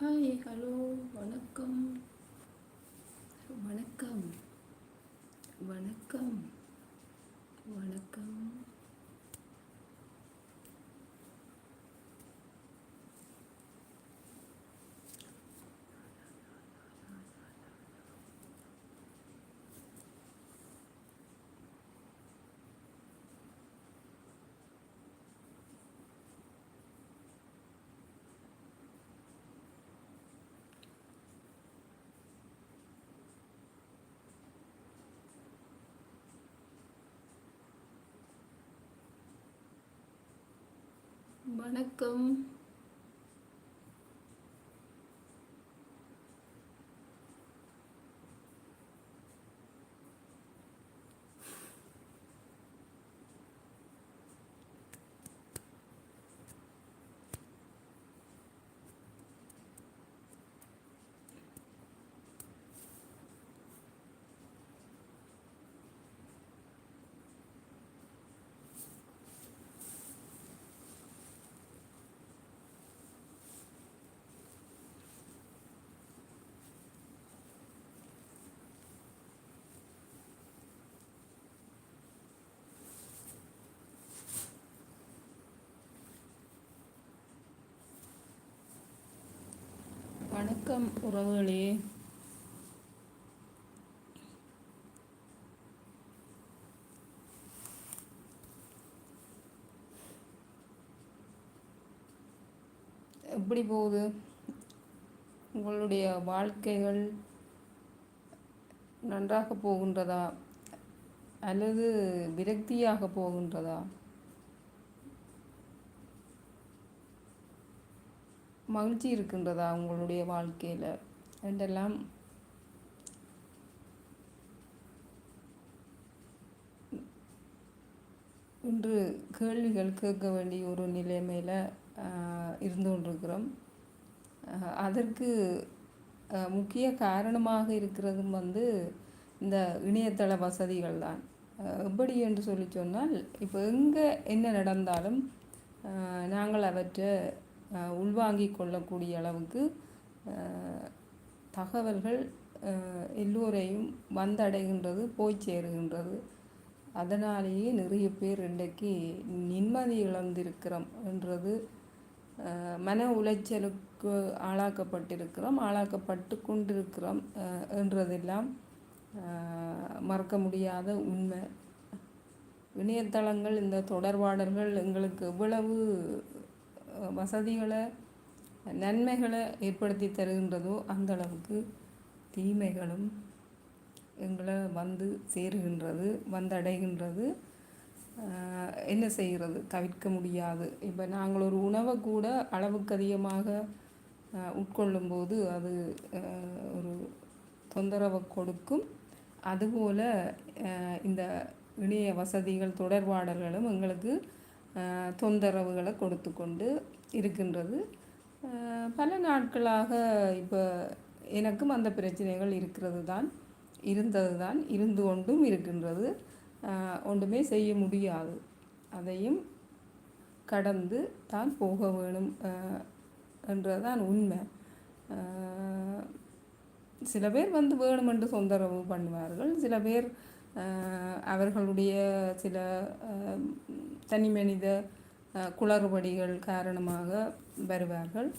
Hi hello வணக்கம். வணக்கம். வணக்கம். வணக்கம். வணக்கம். வணக்கம் உறவுகளே. எப்படி போகுது? உங்களுடைய வாழ்க்கைகள் நன்றாக போகின்றதா? அல்லது விரக்தியாக போகின்றதா? மகிழ்ச்சி இருக்கின்றதா உங்களுடைய வாழ்க்கையில்? என்றெல்லாம் இன்று கேள்விகள் கேட்க வேண்டிய ஒரு நிலைமையில் இருந்து கொண்டிருக்கிறோம். அதற்கு முக்கிய காரணமாக இருக்கிறதும் வந்து இந்த இணையதள வசதிகள் தான். எப்படி என்று சொல்லி சொன்னால் இப்போ எங்கே என்ன நடந்தாலும் நாங்கள் அவற்றை உள்வாங்கி கொள்ளக்கூடிய அளவுக்கு தகவல்கள் எல்லோரையும் வந்தடைகின்றது போய் சேருகின்றது. அதனாலேயே நிறைய பேர் இன்றைக்கு நிம்மதி இழந்திருக்கிறோம் என்றது மன உளைச்சலுக்கு ஆளாக்கப்பட்டிருக்கிறோம் ஆளாக்கப்பட்டு கொண்டிருக்கிறோம் என்றதெல்லாம் மறக்க முடியாத உண்மை. இணையதளங்கள் இந்த தொடர்பாடல்கள் எங்களுக்கு எவ்வளவு வசதிகளை நன்மைகளை ஏற்படுத்தி தருகின்றதோ அந்த அளவுக்கு தீமைகளும் எங்களை வந்து சேருகின்றது வந்தடைகின்றது என்ன செய்கிறது? தவிர்க்க முடியாது. இப்போ நாங்கள் ஒரு உணவை கூட அளவுக்கு அதிகமாக உட்கொள்ளும்போது அது ஒரு தொந்தரவை கொடுக்கும். அதுபோல் இந்த இணைய வசதிகள் தொடர்பாடல்களும் எங்களுக்கு தொந்தரவுகளை கொடுத்து கொண்டு இருக்கின்றது பல நாட்களாக இப்போ எனக்கும் அந்த பிரச்சனைகள் இருக்கிறது தான் இருந்தது தான் இருந்து கொண்டும் இருக்கின்றது. ஒன்றுமே செய்ய முடியாது. அதையும் கடந்து தான் போக வேணும் என்றதான் என்றதுதான் உண்மை சில பேர் வந்து வேணுமென்று தொந்தரவு பண்ணுவார்கள் சில பேர் அவர்களுடைய சில தனி மனித குளறுபடிகள் காரணமாக வருவார்கள்.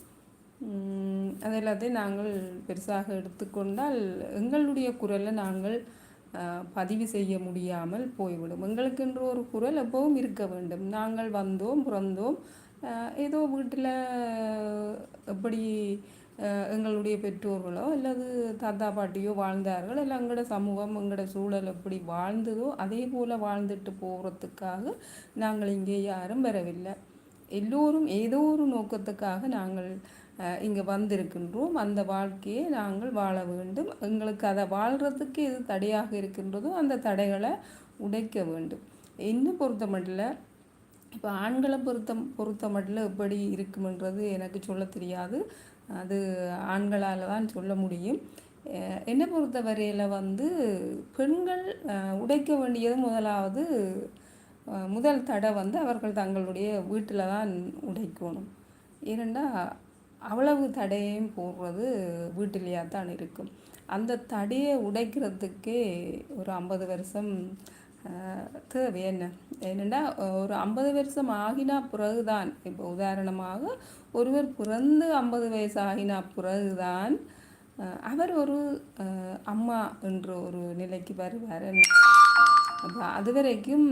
அது எல்லாத்தையும் நாங்கள் பெருசாக எடுத்துக்கொண்டால் எங்களுடைய குரலை நாங்கள் பதிவு செய்ய முடியாமல் போய்விடும். எங்களுக்கென்று ஒரு குரல் எப்பவும் இருக்க வேண்டும். நாங்கள் வந்தோம் பிறந்தோம். ஏதோ வீட்டில் எப்படி எங்களுடைய பெற்றோர்களோ அல்லது தாத்தா பாட்டியோ வாழ்ந்தார்கள். இல்லை எங்களோட சமூகம் எங்களோட சூழல் எப்படி வாழ்ந்ததோ அதே போல் வாழ்ந்துட்டு போகிறதுக்காக நாங்கள் இங்கே யாரும் வரவில்லை. எல்லோரும் ஏதோ ஒரு நோக்கத்துக்காக நாங்கள் இங்கே வந்திருக்கின்றோம். அந்த வாழ்க்கையை நாங்கள் வாழ வேண்டும். எங்களுக்கு அதை வாழ்கிறதுக்கு எது தடையாக இருக்கின்றதோ அந்த தடைகளை உடைக்க வேண்டும். என்ன பொறுத்த மட்டும் இப்போ ஆண்களை பொறுத்த பொறுத்த மட்டும் எப்படி இருக்குமென்றது எனக்கு சொல்ல தெரியாது. அது ஆண்களால் தான் சொல்ல முடியும். என்னை பொறுத்த வரையில் வந்து பெண்கள் உடைக்க வேண்டியது முதலாவது முதல் தடை வந்து அவர்கள் தங்களுடைய வீட்டில் தான் உடைக்கணும். ஏனென்றால் அவ்வளவு தடையையும் போடுறது வீட்டிலேயே தான் இருக்கும். அந்த தடையை உடைக்கிறதுக்கே ஒரு ஐம்பது வருஷம் தேவை என்ன? என்னென்னா ஒரு ஐம்பது வருஷம் ஆகினா பிறகுதான். இப்போ உதாரணமாக ஒருவர் பிறந்து ஐம்பது வயசு ஆகினா பிறகுதான் அவர் ஒரு அம்மா என்ற ஒரு நிலைக்கு வருவார். அப்போ அது வரைக்கும்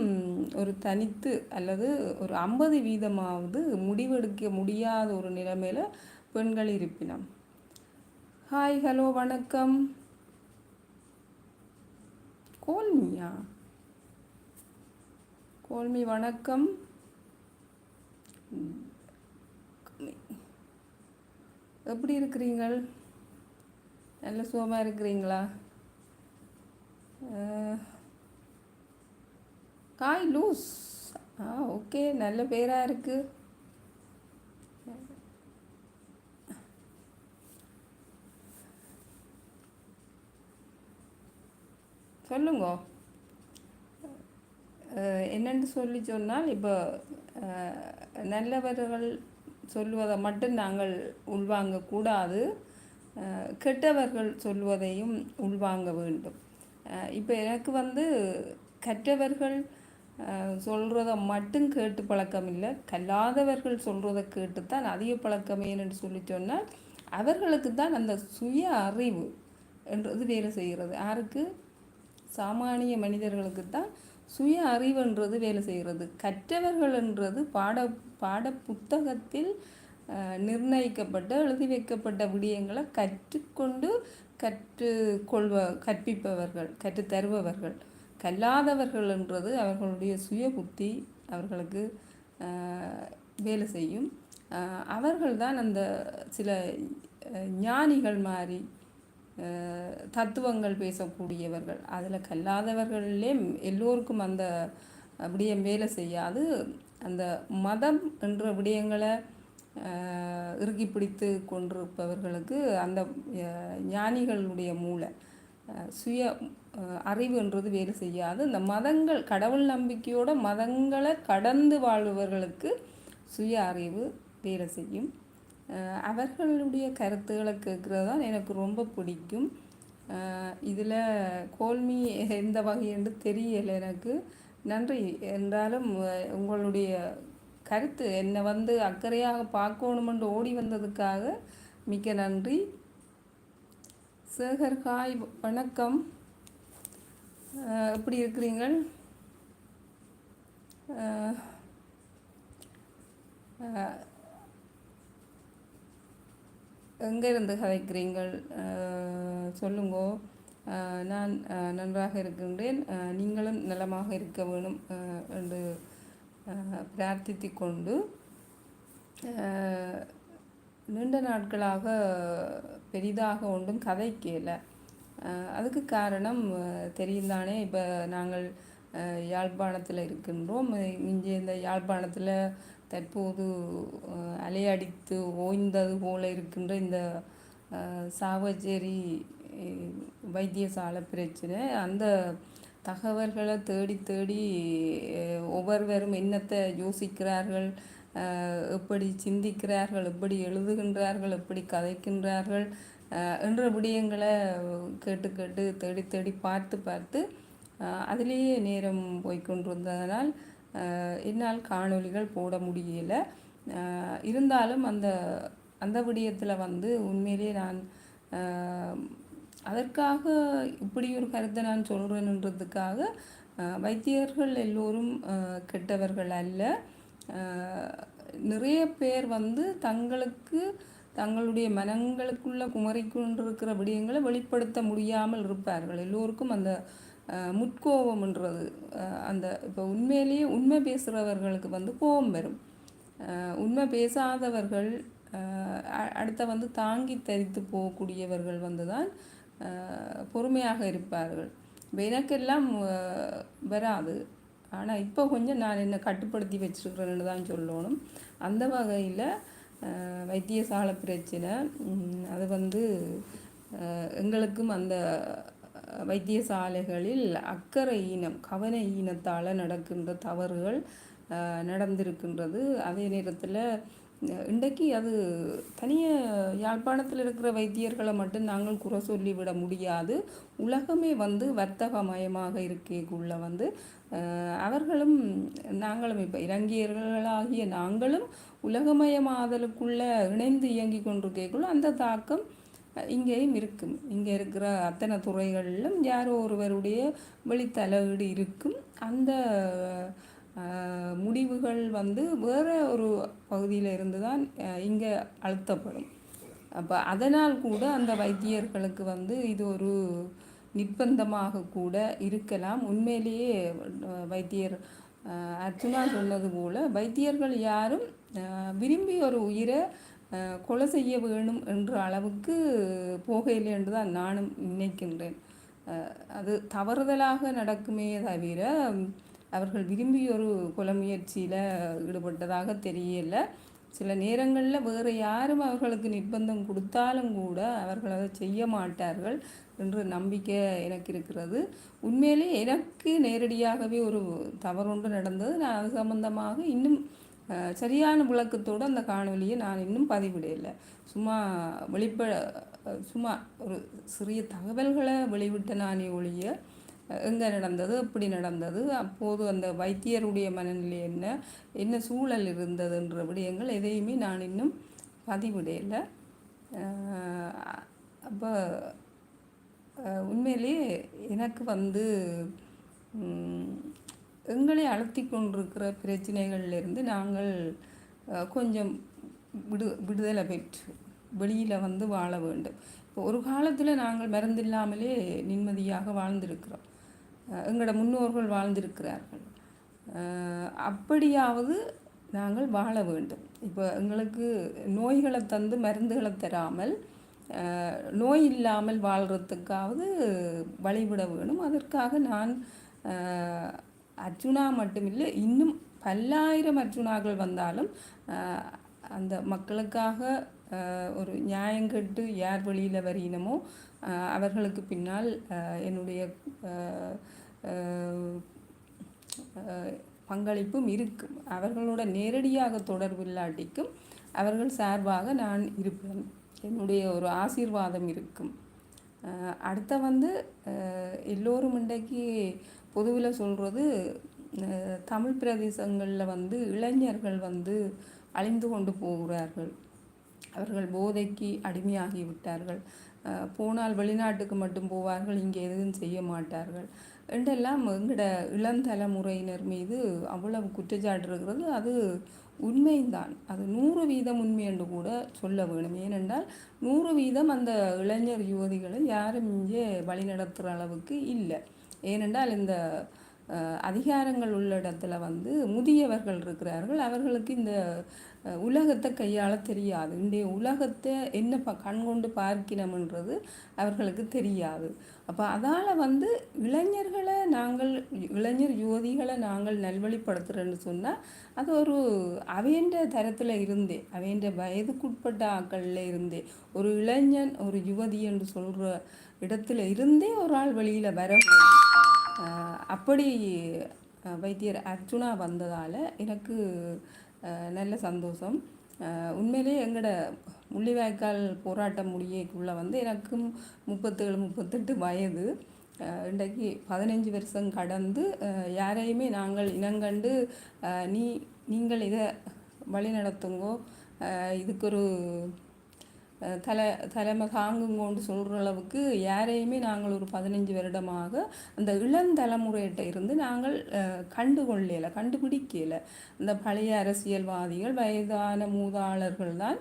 ஒரு தனித்து அல்லது ஒரு ஐம்பது வீதமாவது முடிவெடுக்க முடியாத ஒரு நிலைமையில் பெண்கள் இருப்பினம். ஹாய் ஹலோ வணக்கம். கோல்மியா கோல்மி வணக்கம். எப்படி இருக்கிறீங்கள்? நல்ல சுகமாக இருக்கிறீங்களா? காய் லூஸ். ஆ ஓகே நல்ல பேராக இருக்குது சொல்லுங்க. என்னென்னு சொல்லி சொன்னால் இப்போ நல்லவர்கள் சொல்வதை மட்டும் நாங்கள் உள்வாங்கக்கூடாது. கெட்டவர்கள் சொல்வதையும் உள்வாங்க வேண்டும். இப்போ எனக்கு வந்து கற்றவர்கள் சொல்கிறத மட்டும் கேட்டு பழக்கம் இல்லை கல்லாதவர்கள் சொல்கிறத கேட்டு தான் அதிக பழக்கம் ஏன்னு சொல்லி சொன்னால் அவர்களுக்கு தான் அந்த சுய அறிவு என்றது வேலை செய்கிறது. யாருக்கு? சாமானிய மனிதர்களுக்கு தான் சுய அறிவுன்றது வேலை செய்கிறது. கற்றவர்கள்ன்றது பாட பாட புத்தகத்தில் நிர்ணயிக்கப்பட்ட எழுதி வைக்கப்பட்ட விடயங்களை கற்றுக்கொண்டு கற்றுக்கொள்வ கற்பிப்பவர்கள் கற்றுத்தருபவர்கள் கல்லாதவர்கள்ன்றது அவர்களுடைய சுய புத்தி அவர்களுக்கு வேலை செய்யும். அவர்கள்தான் அந்த சில ஞானிகள் மாதிரி தத்துவங்கள் பேசக்கூடியவர்கள். அதில் கல்லாதவர்களே எல்லோருக்கும் அந்த விடயம் வேலை செய்யாது. அந்த மதம் என்ற விடயங்களை இறுக்கி பிடித்து கொண்டிருப்பவர்களுக்கு அந்த ஞானிகளுடைய மூளை. சுய அறிவுன்றது வேலை செய்யாது. இந்த மதங்கள் கடவுள் நம்பிக்கையோட மதங்களை கடந்து வாழ்பவர்களுக்கு சுய அறிவு வேலை செய்யும். அவர்களுடைய கருத்துக்களை கேட்குறது தான் எனக்கு ரொம்ப பிடிக்கும். இதில் கோல்மி எந்த வகை என்று தெரியலை எனக்கு. நன்றி. என்றாலும் உங்களுடைய கருத்து என்னை வந்து அக்கறையாக பார்க்கணுமென்று ஓடி வந்ததுக்காக மிக்க நன்றி. சேகர் காய் வணக்கம். எப்படி இருக்கிறீங்கள் எங்கேருந்து கதைக்கிறீங்கள்? சொல்லுங்கோ. நான் நன்றாக இருக்கின்றேன். நீங்களும் நலமாக இருக்க வேணும் என்று பிரார்த்தித்து கொண்டு நீண்ட நாட்களாக பெரிதாக ஒன்றும் கதைக்கல அதுக்கு காரணம் தெரியும் தானே இப்போ நாங்கள் யாழ்ப்பாணத்தில் இருக்கின்றோம். இங்கே இந்த யாழ்ப்பாணத்தில் தற்போது அலையடித்து ஓய்ந்தது போல இருக்கின்ற இந்த சாவச்சேரி வைத்தியசாலை பிரச்சனை அந்த தகவல்களை தேடி தேடி ஒவ்வொருவரும் என்னத்தை யோசிக்கிறார்கள் எப்படி சிந்திக்கிறார்கள் எப்படி எழுதுகின்றார்கள் எப்படி கதைக்கின்றார்கள் என்ற விடயங்களை கேட்டு கேட்டு தேடி தேடி பார்த்து பார்த்து அதிலேயே நேரம் போய்கொண்டிருந்ததனால் என்னால் காணொலிகள் போட முடியலை. இருந்தாலும் அந்த அந்த விடயத்தில் வந்து உண்மையிலே நான் அதற்காக இப்படி ஒரு கருத்தை நான் சொல்கிறேன்ன்றதுக்காக வைத்தியர்கள் எல்லோரும் கெட்டவர்கள் அல்ல. நிறைய பேர் வந்து தங்களுக்கு தங்களுடைய மனங்களுக்குள்ள குமரிக்கொண்டிருக்கிற விடயங்களை வெளிப்படுத்த முடியாமல் இருப்பார்கள். எல்லோருக்கும் அந்த முட்கோபம்ன்றது அந்த இப்போ உண்மையிலேயே உண்மை பேசுகிறவர்களுக்கு வந்து கோபம் வரும். உண்மை பேசாதவர்கள் அடுத்த வந்து தாங்கி தரித்து போகக்கூடியவர்கள் வந்து தான் பொறுமையாக இருப்பார்கள். எனக்கெல்லாம் வராது. ஆனால் இப்போ கொஞ்சம் நான் என்னை கட்டுப்படுத்தி வச்சுருக்கிறேன்னு தான் சொல்லணும். அந்த வகையில் வைத்தியசாலை பிரச்சனை அது வந்து எங்களுக்கும் அந்த வைத்தியசாலைகளில் அக்கறை ஈனம் கவன ஈனத்தால் நடக்கின்ற தவறுகள் நடந்திருக்கின்றது. அதே நேரத்தில் இன்றைக்கு அது தனிய யாழ்ப்பாணத்தில் இருக்கிற வைத்தியர்களை மட்டும் நாங்கள் குறை சொல்லிவிட முடியாது. உலகமே வந்து வர்த்தகமயமாக இருக்கக்குள்ள வந்து அவர்களும் நாங்களும் இப்போ இலங்கையர்களாகிய நாங்களும் உலகமயமாதலுக்குள்ளே இணைந்து இயங்கி கொண்டிருக்கக்குள்ள அந்த தாக்கம் இங்கேயும் இருக்கும். இங்கே இருக்கிற அத்தனை துறைகளிலும் யாரோ ஒருவருடைய வெளித்தலையீடு இருக்கும். அந்த முடிவுகள் வந்து வேறு ஒரு பகுதியில் இருந்து தான் இங்கே அழுத்தப்படும். அப்போ அதனால் கூட அந்த வைத்தியர்களுக்கு வந்து இது ஒரு நிர்பந்தமாக கூட இருக்கலாம். உண்மையிலேயே வைத்தியர் அர்ஜுனா சொன்னது போல் வைத்தியர்கள் யாரும் விரும்பி ஒரு உயிரை கொலை செய்ய வேணும் என்ற அளவுக்கு போகையில்லை என்று தான் நானும் நினைக்கின்றேன். அது தவறுதலாக நடக்குமே தவிர அவர்கள் விரும்பி ஒரு கொலை முயற்சியில் ஈடுபட்டதாக தெரியல. சில நேரங்களில் வேறு யாரும் அவர்களுக்கு நிர்பந்தம் கொடுத்தாலும் கூட அவர்கள் அதை செய்ய மாட்டார்கள் என்ற நம்பிக்கை எனக்கு இருக்கிறது. உண்மையிலே எனக்கு நேரடியாகவே ஒரு தவறொன்று நடந்தது. நான் அது சம்பந்தமாக இன்னும் சரியான விளக்கத்தோடு அந்த காணொலியை நான் இன்னும் பதிவிடலை. சும்மா வெளிப்ப சும்மா ஒரு சிறிய தகவல்களை வெளிவிட்ட நானே ஒழிய எங்கே நடந்தது எப்படி நடந்தது அப்போது அந்த வைத்தியருடைய மனநிலை என்ன என்ன சூழல் இருந்ததுன்ற விடயங்கள் எதையுமே நான் இன்னும் பதிவிடையலை அப்போ உண்மையிலேயே எனக்கு வந்து எங்களை அழுத்தி கொண்டிருக்கிற பிரச்சனைகள்லேருந்து நாங்கள் கொஞ்சம் விடு விடுதலை பெற்று வெளியில் வந்து வாழ வேண்டும். இப்போ ஒரு காலத்தில் நாங்கள் மறந்தில்லாமலே நிம்மதியாக வாழ்ந்திருக்கிறோம். எங்களோட முன்னோர்கள் வாழ்ந்திருக்கிறார்கள். அப்படியாவது நாங்கள் வாழ வேண்டும். இப்போ எங்களுக்கு நோய்களை தந்து மருந்துகளை தராமல் நோய் இல்லாமல் வாழ்கிறதுக்காவது வழிவிட வேணும். அதற்காக நான் அர்ஜுனா மட்டுமில்லை இன்னும் பல்லாயிரம் அர்ஜுனாக்கள் வந்தாலும் அந்த மக்களுக்காக ஒரு நியாயங்கட்டு யார் வழியில் வரையினமோ அவர்களுக்கு பின்னால் என்னுடைய பங்களிப்பும் இருக்கும். அவர்களோட நேரடியாக தொடர்பு இல்லாட்டிக்கும் அவர்கள் சார்பாக நான் இருப்பேன். என்னுடைய ஒரு ஆசீர்வாதம் இருக்கும். அடுத்த வந்து எல்லோரும் இன்றைக்கு பொதுவில் சொல்கிறது தமிழ் பிரதேசங்களில் வந்து இளைஞர்கள் வந்து அழிந்து கொண்டு போகிறார்கள். அவர்கள் போதைக்கு அடிமையாகி விட்டார்கள். போனால் வெளிநாட்டுக்கு மட்டும் போவார்கள் இங்கே எதுவும் செய்ய மாட்டார்கள். என்றெல்லாம் எங்களோட இளந்தலைமுறையினர் மீது அவ்வளவு குற்றச்சாட்டு இருக்கிறது அது உண்மைதான். அது நூறு வீதம் உண்மை என்று கூட சொல்ல வேணும். ஏனென்றால் நூறு வீதம் அந்த இளைஞர் யுவதிகளை யாரும் இங்கே வழிநடத்துகிற அளவுக்கு இல்லை. ஏனென்றால் இந்த அதிகாரங்கள் உள்ள இடத்துல வந்து முதியவர்கள் இருக்கிறார்கள். அவர்களுக்கு இந்த உலகத்தை கையாள தெரியாது. இன்றைய உலகத்தை என்ன ப கண் கொண்டு பார்க்கணும்ன்றது அவர்களுக்கு தெரியாது. அப்போ அதால் வந்து இளைஞர்களை நாங்கள் இளைஞர் யுவதிகளை நாங்கள் நல்வழிப்படுத்துகிறேன்னு சொன்னால் அது ஒரு அவையன்ற தரத்தில் இருந்தே அவையன்ற வயதுக்குட்பட்ட ஆக்களில் இருந்தே ஒரு இளைஞன் ஒரு யுவதி என்று சொல்கிற இடத்துல இருந்தே ஒரு ஆள் வெளியில் வர அப்படி வைத்தியர் அர்ஜுனா வந்ததால் எனக்கு நல்ல சந்தோஷம். உண்மையிலேயே எங்களோட முள்ளிவாய்க்கால் போராட்டம் முடியக்குள்ளே வந்து எனக்கும் முப்பத்தேழு முப்பத்தெட்டு வயது. இன்றைக்கு பதினஞ்சு வருஷம் கடந்து யாரையுமே நாங்கள் இனங்கண்டு நீ நீங்கள் இதை வழி நடத்துங்கோ இதுக்கு ஒரு தலை தலைமை தாங்குங்கோன்னு சொல்கிற அளவுக்கு யாரையுமே நாங்கள் ஒரு பதினஞ்சு வருடமாக அந்த இளந்தலைமுறையிட்ட இருந்து நாங்கள் கண்டு கொள்ளலை கண்டுபிடிக்கலை. இந்த பழைய அரசியல்வாதிகள் வயதான மூதாளர்கள் தான்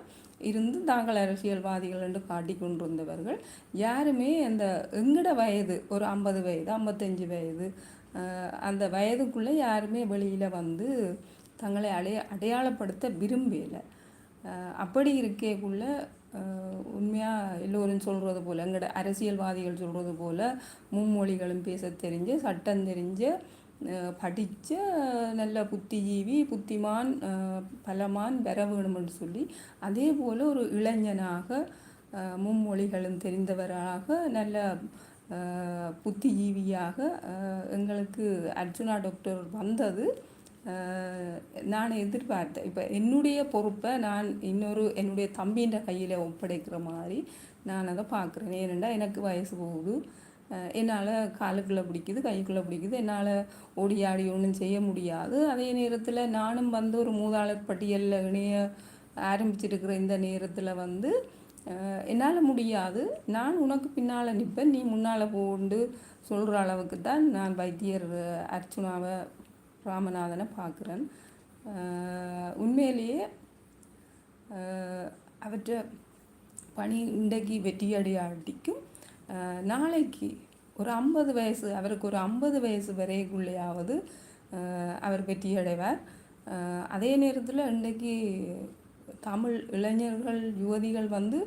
இருந்து தாங்கள் அரசியல்வாதிகள் என்று காட்டிக்கொண்டிருந்தவர்கள் யாருமே அந்த எங்கட வயது ஒரு ஐம்பது வயது ஐம்பத்தஞ்சு வயது அந்த வயதுக்குள்ளே யாருமே வெளியில் வந்து தங்களை அடைய அடையாளப்படுத்த விரும்பலை. அப்படி இருக்கேக்குள்ளே உண்மையாக எல்லோரும் சொல்கிறது போல் எங்களோட அரசியல்வாதிகள் சொல்கிறது போல் மும்மொழிகளும் பேச தெரிஞ்சு சட்டம் தெரிஞ்சு படித்த நல்ல புத்திஜீவி புத்திமான் பலமான் பெற வேணும்னு சொல்லி அதே போல் ஒரு இளைஞனாக மும்மொழிகளும் தெரிந்தவராக நல்ல புத்திஜீவியாக எங்களுக்கு அர்ஜுனா டாக்டர் வந்தது. நான் எதிர்பார்த்தேன் இப்போ என்னுடைய பொறுப்பை நான் இன்னொரு என்னுடைய தம்பின்ற கையில் ஒப்படைக்கிற மாதிரி நான் அதை பார்க்குறேன். ஏனெண்டா எனக்கு வயசு போகுது. என்னால் காலுக்குள்ளே பிடிக்குது கைக்குள்ளே பிடிக்குது. என்னால் ஓடி ஆடி ஒன்றும் செய்ய முடியாது. அதே நேரத்தில் நானும் வந்து ஒரு மூதாளர் பட்டியலில் இணைய ஆரம்பிச்சிருக்கிற இந்த நேரத்தில் வந்து என்னால் முடியாது. நான் உனக்கு பின்னால் நிற்பேன் நீ முன்னால் போண்டு சொல்கிற அளவுக்கு தான் நான் வைத்தியர் அர்ச்சுனாவை ராமநாதனை பார்க்குறேன். உண்மையிலேயே அவற்றை பணி இன்றைக்கு வெற்றியடையாட்டிக்கும் நாளைக்கு ஒரு ஐம்பது வயசு அவருக்கு ஒரு ஐம்பது வயசு வரைக்குள்ளேயாவது அவர் வெற்றியடைவார் அதே நேரத்தில் இன்றைக்கு தமிழ் இளைஞர்கள் யுவதிகள் வந்து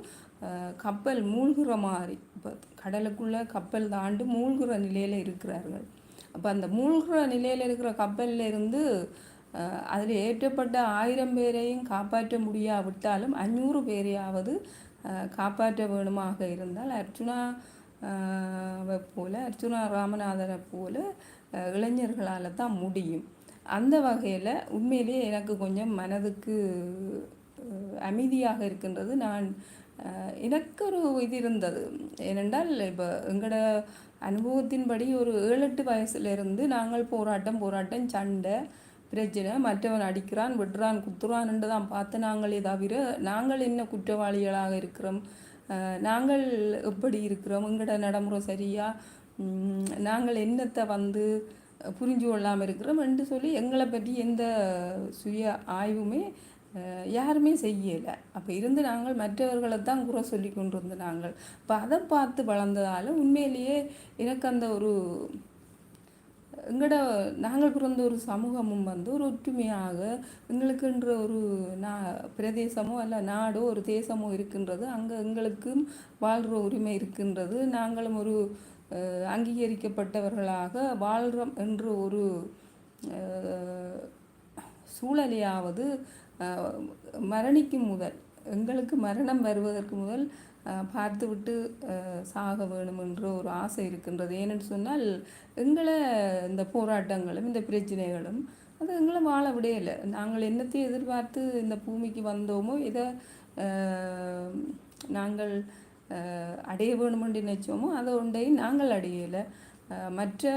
கப்பல் மூழ்கிற மாதிரி இப்போ கடலுக்குள்ளே கப்பல் தாண்டு மூழ்கிற நிலையில் இருக்கிறார்கள். அப்போ அந்த மூழ்கிற நிலையில் இருக்கிற கப்பலில் இருந்து அதில் ஏற்றப்பட்ட ஆயிரம் பேரையும் காப்பாற்ற முடியாவிட்டாலும் அஞ்சூறு பேரையாவது காப்பாற்ற வேணுமாக இருந்தால் அர்ச்சுனா போல அர்ச்சுனா ராமநாதரை போல இளைஞர்களால் தான் முடியும். அந்த வகையில் உண்மையிலேயே எனக்கு கொஞ்சம் மனதுக்கு அமைதியாக இருக்கின்றது. நான் எனக்கு ஒரு இது இருந்தது. ஏனென்றால் இப்போ எங்களோட அனுபவத்தின்படி ஒரு ஏழு எட்டு வயசுலேருந்து நாங்கள் போராட்டம் போராட்டம் சண்டை பிரச்சனை மற்றவன் அடிக்கிறான் விடுறான் குத்துறான்ன்று தான் பார்த்து நாங்களே தவிர நாங்கள் என்ன குற்றவாளிகளாக இருக்கிறோம்? நாங்கள் எப்படி இருக்கிறோம்? எங்களோட நடைமுறை சரியாக நாங்கள் என்னத்தை வந்து புரிஞ்சு கொள்ளாமல் இருக்கிறோம் என்று சொல்லி எங்களை பற்றி எந்த சுய ஆய்வுமே யாருமே செய்யலை. அப்போ இருந்து நாங்கள் மற்றவர்களை தான் குறை சொல்லி கொண்டு இருந்த நாங்கள் இப்போ அதை பார்த்து வளர்ந்ததால் உண்மையிலேயே எனக்கு அந்த ஒரு எங்களோட நாங்கள் பிறந்த ஒரு சமூகமும் வந்து ஒரு ஒற்றுமையாக எங்களுக்குன்ற ஒரு நா பிரதேசமோ அல்ல நாடோ ஒரு தேசமோ இருக்கின்றது. அங்கே எங்களுக்கும் வாழ்கிற உரிமை இருக்கின்றது. நாங்களும் ஒரு அங்கீகரிக்கப்பட்டவர்களாக வாழ்கிறோம் என்ற ஒரு சூழலையாவது மரணிக்கும் முதல் எங்களுக்கு மரணம் வருவதற்கு முதல் பார்த்துவிட்டு சாக வேணும் என்று ஒரு ஆசை இருக்கின்றது. ஏனென்று சொன்னால் எங்களை இந்த போராட்டங்களும் இந்த பிரச்சனைகளும் அது எங்களை வாழ விடையில்லை நாங்கள் என்னத்தை எதிர்பார்த்து இந்த பூமிக்கு வந்தோமோ இதை நாங்கள் அடைய வேணுமென்று நினைச்சோமோ அதை ஒன்றையும் நாங்கள் அடையலை. மற்ற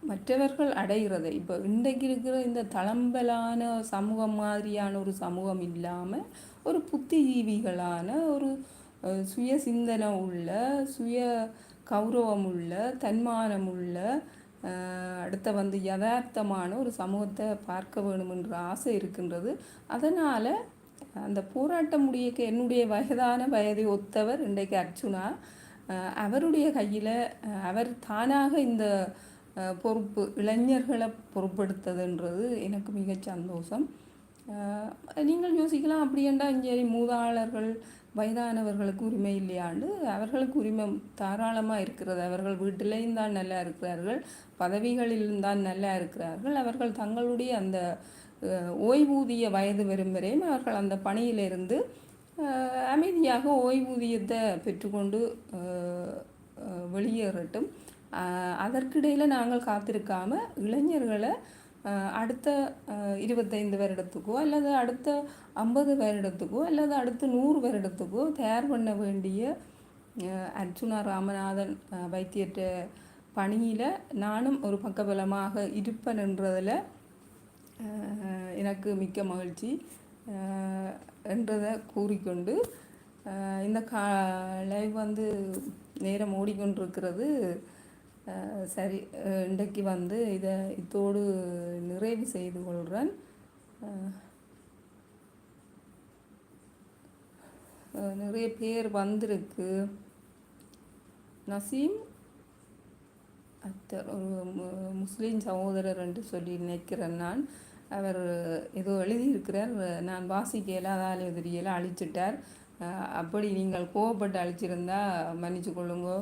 மற்றவர்கள் அடைகிறதை இப்போ இன்றைக்கு இருக்கிற இந்த தளம்பலான சமூகம் மாதிரியான ஒரு சமூகம் இல்லாமல் ஒரு புத்திஜீவிகளான ஒரு சுய சிந்தனை உள்ள சுய கௌரவம் உள்ள தன்மானம் உள்ள அடுத்த வந்து யதார்த்தமான ஒரு சமூகத்தை பார்க்க வேணுமென்ற ஆசை இருக்கின்றது. அதனால் அந்த போராட்டம் முடியக்க என்னுடைய வயதான வயதை ஒத்தவர் இன்றைக்கு அர்ச்சுனா அவருடைய கையில் அவர் தானாக இந்த பொறுப்பு இளைஞர்களை பொறுப்படுத்ததுன்றது எனக்கு மிக சந்தோஷம். நீங்கள் யோசிக்கலாம் அப்படியேண்டா இங்கே மூதாளர்கள் வயதானவர்களுக்கு உரிமை இல்லையாண்டு அவர்களுக்கு உரிமை தாராளமாக இருக்கிறது. அவர்கள் வீட்டிலையும் தான் நல்லா இருக்கிறார்கள் பதவிகளிலும் தான் நல்லா இருக்கிறார்கள். அவர்கள் தங்களுடைய அந்த ஓய்வூதிய வயது வரும் வரையும் அவர்கள் அந்த பணியிலிருந்து அமைதியாக ஓய்வூதியத்தை பெற்றுக்கொண்டு வெளியேறட்டும். அதற்கிடையில் நாங்கள் காத்திருக்காமல் இளைஞர்களை அடுத்த இருபத்தைந்து வருடத்துக்கோ அல்லது அடுத்த ஐம்பது வருடத்துக்கோ அல்லது அடுத்த நூறு வருடத்துக்கோ தயார் பண்ண வேண்டிய அர்ச்சுனா ராமநாதன் வைத்தியற்ற பணியில் நானும் ஒரு பக்கபலமாக இருப்பேன் என்றதில் எனக்கு மிக்க மகிழ்ச்சி. என்றதை கூறிக்கொண்டு இந்த கா லைவ் வந்து நேரம் ஓடிக்கொண்டிருக்கிறது. சரி இன்றைக்கு வந்து இதை இதோடு நிறைவு செய்து கொள்கிறேன். நிறைய பேர் வந்திருக்கு. நசீம் அத்தர் ஒரு முஸ்லீம் சகோதரர் என்று சொல்லி நினைக்கிறேன் நான். அவர் ஏதோ எழுதியிருக்கிறார். நான் வாசிக்கையில் அதால் எதிரியெல்லாம் அழிச்சிட்டார். அப்படி நீங்கள் கோவப்பட்டு அழிச்சிருந்தா மன்னிச்சு கொள்ளுங்கோ.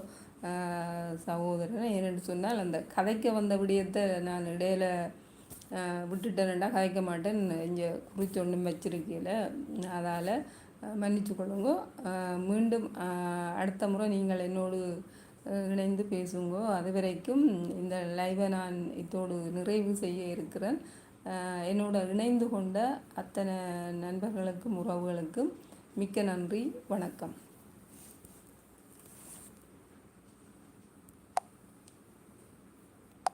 சகோதரன் ஏனென்று சொன்னால் அந்த கதைக்க வந்த விடயத்தை நான் இடையில விட்டுட்டேன்டா கதைக்க மாட்டேன். இங்கே குறித்து ஒன்றும் வச்சிருக்கையில் அதால் மன்னிச்சு கொள்ளுங்கோ. மீண்டும் அடுத்த முறை நீங்கள் என்னோடு இணைந்து பேசுங்கோ. அது வரைக்கும் இந்த லைவை நான் இதோடு நிறைவு செய்ய இருக்கிறேன். என்னோட இணைந்து கொண்ட அத்தனை நண்பர்களுக்கும் உறவுகளுக்கும் மிக்க நன்றி வணக்கம்.